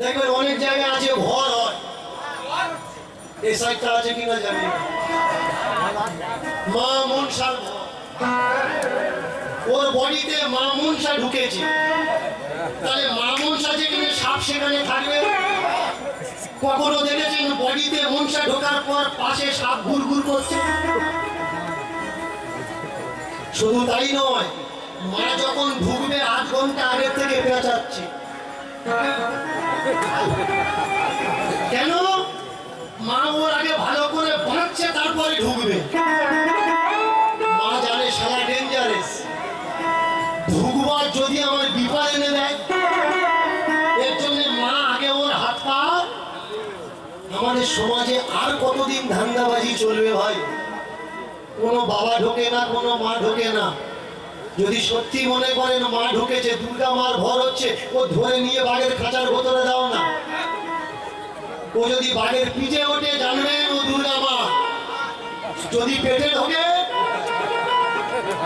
দেখবেন অনেক জায়গায় আছে, ঘর হয়। এই সাইডটা আছে কিনা জানি মা মনসার। ওর বডিতে মা মনসা ঢুকেছে। তাহলে মা মনসা যেখানে সাপ, সেখানে থাকবে। কখনো দেখেছেন বডিতে মনসা ঢোকার পর পাশে সাপ ঘুর ঘুর করছে? শুধু তাই নয়, মা যখন ঢুকবে আধ ঘণ্টা আগের থেকে পেঁচাচ্ছে। কেন? মা ওর আগে ভালো করে বাঁচছে তারপরে ঢুকবে। মা জানে সারা ডেঞ্জারেস ঢুকবার যদি আমার বিপদ এনে দেয়, এর জন্য মা আগে ওর হাত পা। আমাদের সমাজে আর কতদিন ধান্দাবাজি চলবে ভাই? কোনো বাবা ঢোকে না, কোনো মা ঢোকে না। যদি সত্যি মনে করেন মা ঢুকেছে, দুর্গা মার ভর হচ্ছে, ও ধরে নিয়ে বাঘের খাঁচার ভেতরে দাও না। ও যদি বাঘের পিঠে ওঠে, জানবেন ও দুর্গা মা। যদি পেটে ঢোকে,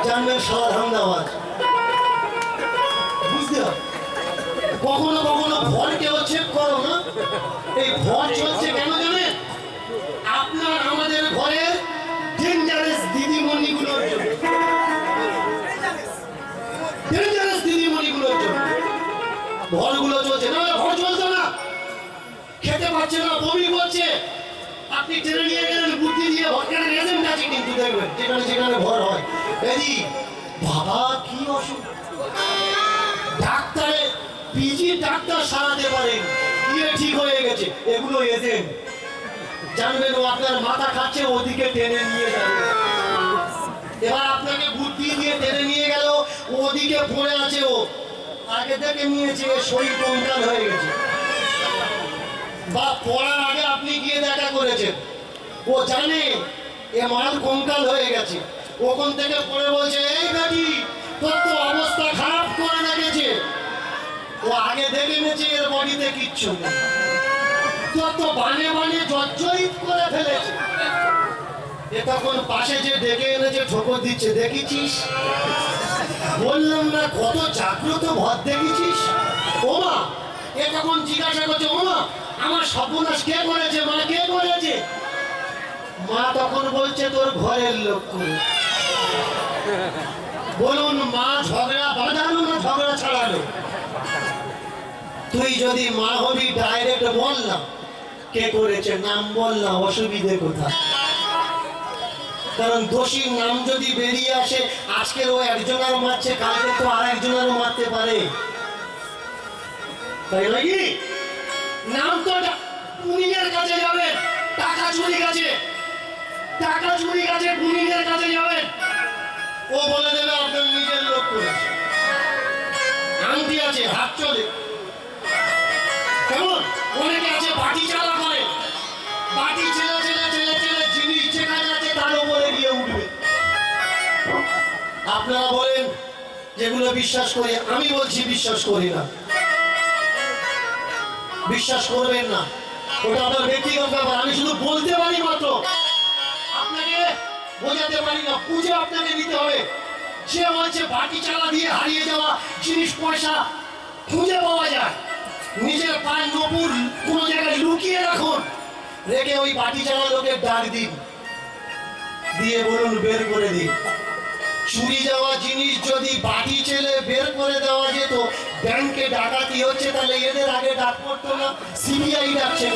জানবেন সারা ধান্দাবাজ। বুঝতে কখনো কখনো ভরকেও চেক করো না। এই ভর চলছে কেন জানেন? আপনার আমাদের ঘরের ভরগুলো চলছে। না ভর চলছে না। খেতে পারছে না, বমি করছে। আপনি টেনে নিয়ে গেলেন, বুদ্ধি দিয়ে ভরখানে এজেন্ট আছে কিন্তু দেখবেন যেখানে যেখানে ভর হয়। এই বাবা, কি অসুখ? ডাক্তারে, পিজি ডাক্তার সারাতে পারেন ইয়ে ঠিক হয়ে গেছে, এগুলো এজেন্ট জানবেন ও আপনার মাথা খাচ্ছে, ওদিকে টেনে নিয়ে যাবে। এবার আপনাকে বুদ্ধি দিয়ে টেনে নিয়ে গেল, ওদিকে পড়ে আছে ও। আগে থেকে নিয়েছে শরীর কঙ্কাল হয়ে গেছে। বা পড়ার আগে আপনি গিয়ে দেখা করেছেন। ও জানে, এ মাল কঙ্কাল হয়ে গেছে। ওখান থেকে পড়ে বলছে, এই বেটি, তোর তো অবস্থা খারাপ করে রেখেছে। ও আগে দেখে নিয়েছে এর বডিতে কিচ্ছু নেই। তোর তো বানে বানে জর্জরিত করে ফেলেছে। এ তখন পাশে যে ডেকে এনেছে, ঠোকর দিচ্ছে, দেখেছিস? বললাম না, কত জাগ্রত ভর দেখেছিস? ওমা, এ তখন জিজ্ঞাসা করছে, ওমা, আমার সর্বনাশ কে করেছে? মা, কে করেছে? মা তখন বলছে, তোর ঘরের লোক বলুন, মা ঝগড়া বাঁধানো না ঝগড়া ছাড়ালো? তুই যদি মা হবি ডাইরেক্ট বললাম। কে করেছে? নাম বললাম, অসুবিধে কোথায়? কারণ দোষীর নাম যদি বেরিয়ে আসে আজকে ও একজনের মারছে কালকে তো আর একজনেরও মারতে পারে। তাই নাকি নাম তো পুনিনের কাছে যাবেন টাকা চুরি কাছে। টাকা চুরি কাছে পুনিনের কাছে যাবেন ও বলে দেবে আপনার নিজের লোক করেছে। আংটি আছে হাত চলে। কেমন? অনেকে আপনারা বলেন, যেগুলো বিশ্বাস করি, আমি বলছি বিশ্বাস করি না। বিশ্বাস করবেন না। ওটা আপনার ব্যক্তিগত ব্যাপার, আমি শুধু বলতে পারি মাত্র। আপনাকে বোঝাতে পারি না পুজো আপনাকে দিতে হবে। সে বলছে, বাটি চালা দিয়ে হারিয়ে যাওয়া জিনিস পয়সা খুঁজে পাওয়া যায়। নিজের পায়ের নপুর কোনো জায়গায় লুকিয়ে রাখুন। রেখে ওই বাটি চালা লোকের ডাক দিন। দিয়ে বলুন, বের করে দিন। চুরি যাওয়া জিনিস যদি বাটি ছেলে বের করে দেওয়া যেত, ব্যাংকে ডাকাতি হচ্ছে, তাহলে এদের আগে ডাক পড়তো না, সিবিআই ডাকছে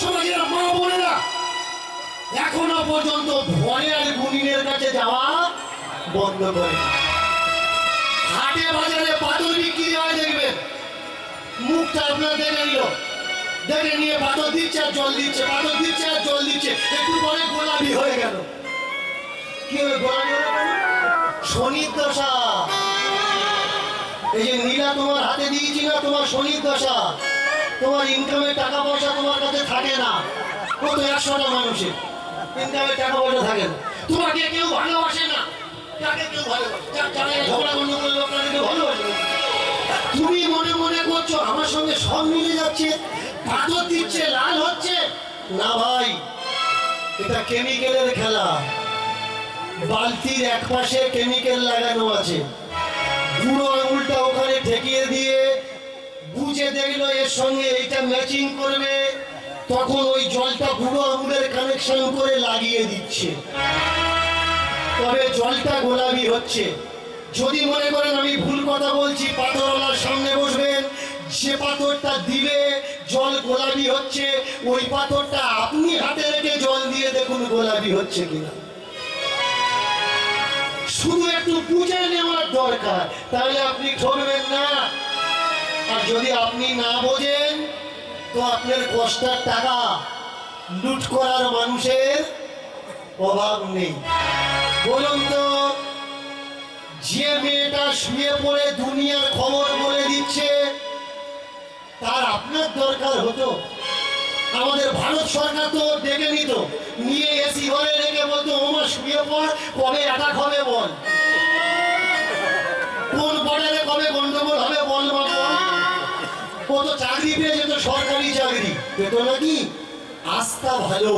চলে বোনেরা এখনও পর্যন্ত ভয়ে আর গুনিনের কাছে যাওয়া বন্ধ করে। হাটে বাজারে পাথর বিক্রি হয়, দেখবেন। মুখটা আপনার দেখে দেখে নিয়ে পাথর দিচ্ছে আর জল দিচ্ছে পাথর দিচ্ছে আর জল দিচ্ছে। একটু পরে গোলাপি হয়ে গেল। কি হবে, গোলাপি হলো শনির দশা। এই যে নীলা তোমার হাতে দিয়েছি না, তোমার শনির দশা। তোমার ইনকামের টাকা পয়সা তোমার কাছে থাকে না। কত একশোটা মানুষের। ইনকামের টাকা পয়সা থাকে না। তোমাকে কেউ ভালোবাসে না। তুমি মনে মনে করছ আমার সঙ্গে সব মিলে যাচ্ছে, পাথর দিচ্ছে, লাল হচ্ছে? না ভাই, এটা কেমিক্যালের খেলা। বালতির এক পাশে কেমিক্যাল লাগানো আছে। বুড়ো আঙুলটা ওখানে ঠেকিয়ে দিয়ে বুঝে দেখল এর সঙ্গে এইটা ম্যাচিং করবে, তখন ওই জলটা বুড়ো আঙুলের কানেকশন করে লাগিয়ে দিচ্ছে। তবে জলটা গোলাপি হচ্ছে। যদি মনে করেন আমি ভুল কথা বলছি, পাথরওয়ালার সামনে বসবেন, যে পাথরটা দিবে, জল গোলাপি হচ্ছে, ওই পাথরটা আপনি হাতে রেখে জল দিয়ে দেখুন গোলাপি হচ্ছে কিনা। শুধু একটু বুঝে নেওয়ার দরকার, তাহলে আপনি ঠকবেন না। আর যদি আপনি না বোঝেন, তো আপনার কষ্টের টাকা লুট করার মানুষের অভাব নেই। বলুন তো, যে মেয়েটা শুয়ে পড়ে দুনিয়ার খবর বলে দিচ্ছে, তার আপনার দরকার হতো। আমাদের ভারত সরকার তো ডেকে নিত, নিয়ে এসি ঘরে রেখে বলতো ওমা শুয়ে পড়, কবে অ্যাটাক হবে বল। কোন বর্ডারে কবে গন্ডগোল হবে বল ও তো চাকরি পেয়ে যেত সরকারি চাকরি। পেত নাকি? আস্থা ভালো।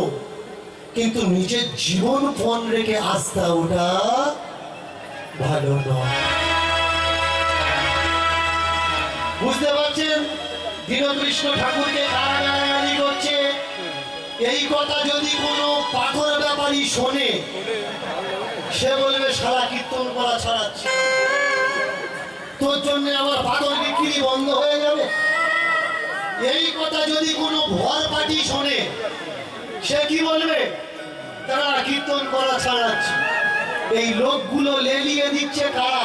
কিন্তু নিজের জীবন ফোন রেখে আস্থা ওটা ভালো নয়। বুঝতে পারছেন? দীনকৃষ্ণ ঠাকুরকে কারাগারি করছে। এই কথা যদি কোনো পাথর ব্যাপারী শোনে, সে বলবে সারা কীর্তন করা ছাড়াচ্ছে। তোর জন্য আমার পাথর বিক্রি বন্ধ হয়ে যাবে? এই কথা যদি কোনো ভর পার্টি শোনে সে কি বলবে? তারা কীর্তন করা ছাড়াচ্ছে এই লোকগুলো লেলিয়ে দিচ্ছে কারা?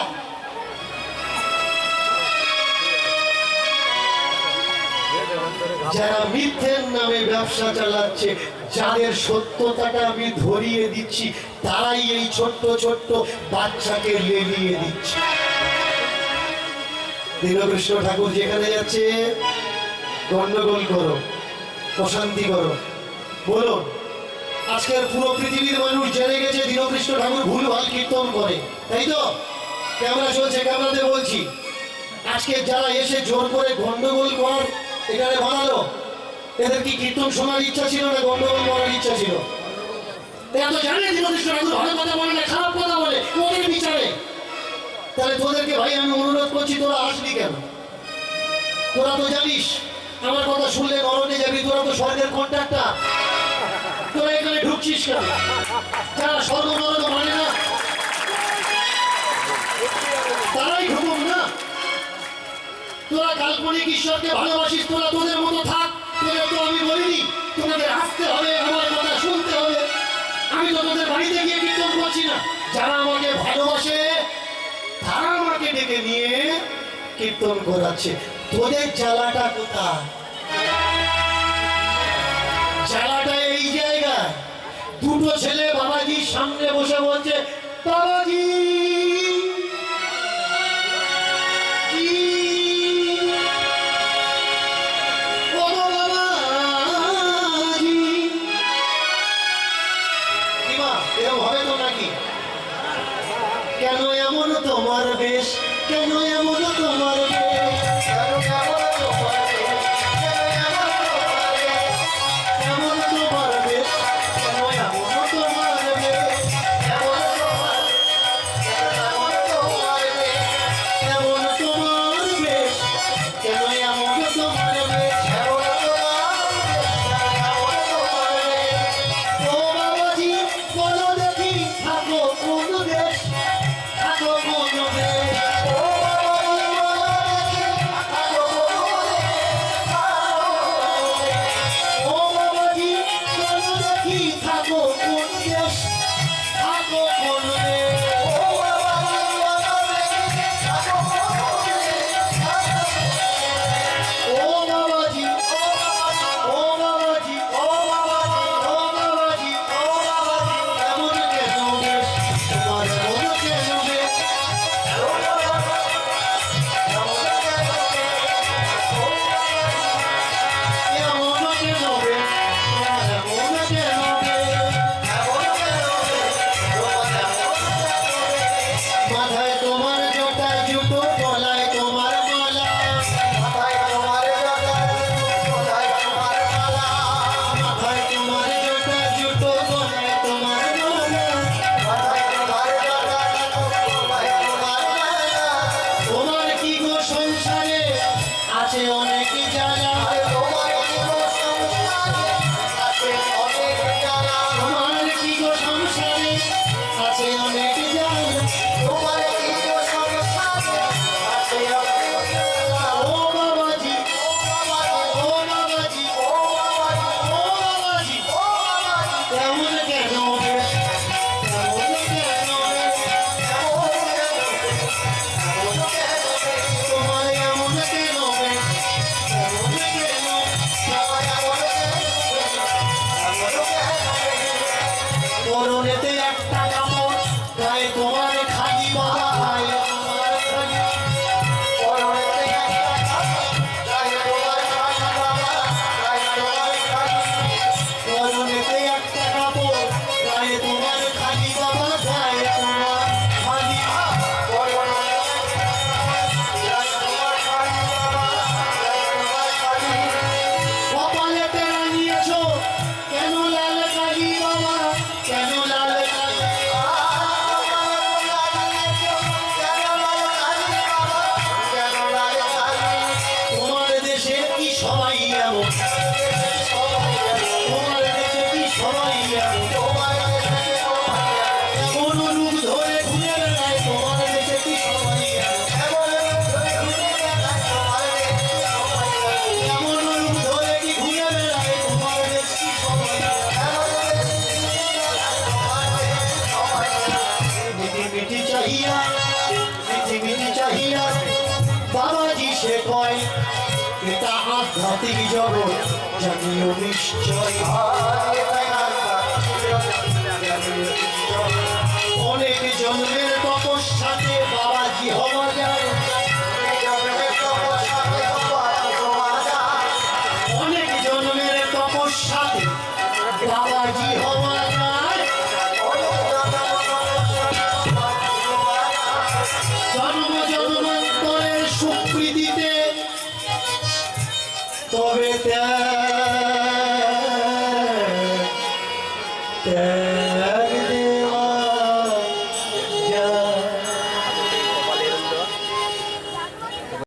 যারা মিথ্যের নামে ব্যবসা চালাচ্ছে, যাদের সত্যতাটা আমি ধরিয়ে দিচ্ছি, তারাই এই ছোট্ট ছোট্ট বাচ্চাকে লেলিয়ে দিচ্ছে। দীনকৃষ্ণ ঠাকুর যেখানে যাচ্ছে গন্ডগোল করো অশান্তি করো। বলুন, আজকের পুরো পৃথিবীর মানুষ জেনে গেছে দীনকৃষ্ণ ঠাকুর ভুল ভালো কীর্তন করে। তাই তো? ক্যামেরা চলছে, ক্যামেরাতে বলছি। আজকে যারা এসে জোর করে গন্ডগোল কর, এখানে বানালো, এদের কি কীর্তন শোনার ইচ্ছা ছিল না গন্ডগোল করার ইচ্ছা ছিল? এরা জানে দীনকৃষ্ণ ঠাকুর ভালো কথা বলে না, খারাপ কথা বলে, ওদের বিচারে। তাহলে তোদেরকে ভাই আমি অনুরোধ করছি, তোরা আসবি কেন? তোরা তো জানিস, আমার কথা শুনলে নরকে যাবি, তোরা তো স্বর্গের কন্ট্রাক্টর। তোরা এখানে ঢুকছিস কেন? যারা স্বর্গ মানে না, তারাই ঢুকুন না। তোরা কাল্পনিক ঈশ্বরকে ভালোবাসিস, তোরা তোদের মতো থাক। তোদের তো আমি বলিনি তোমাদের আসতে হবে, আমার কথা শুনতে হবে। আমি তো তোদের বাড়িতে গিয়ে কীর্তন করছি না। যারা আমাকে ভালোবাসে, তারা আমাকে ডেকে নিয়ে কীর্তন করাচ্ছে। তোদের জ্বালাটা কোথায়? দুটো ছেলে বাবাজির সামনে বসে বলছে বাবাজি! যে কয় এটা আধ্যাত্মিক জগৎ জানিও নিশ্চয় অনেক জন্মের তপস্যাতে বাবাজি হওয়া যায় অনেক জন্মের তপস্যাতে বাবাজি হওয়া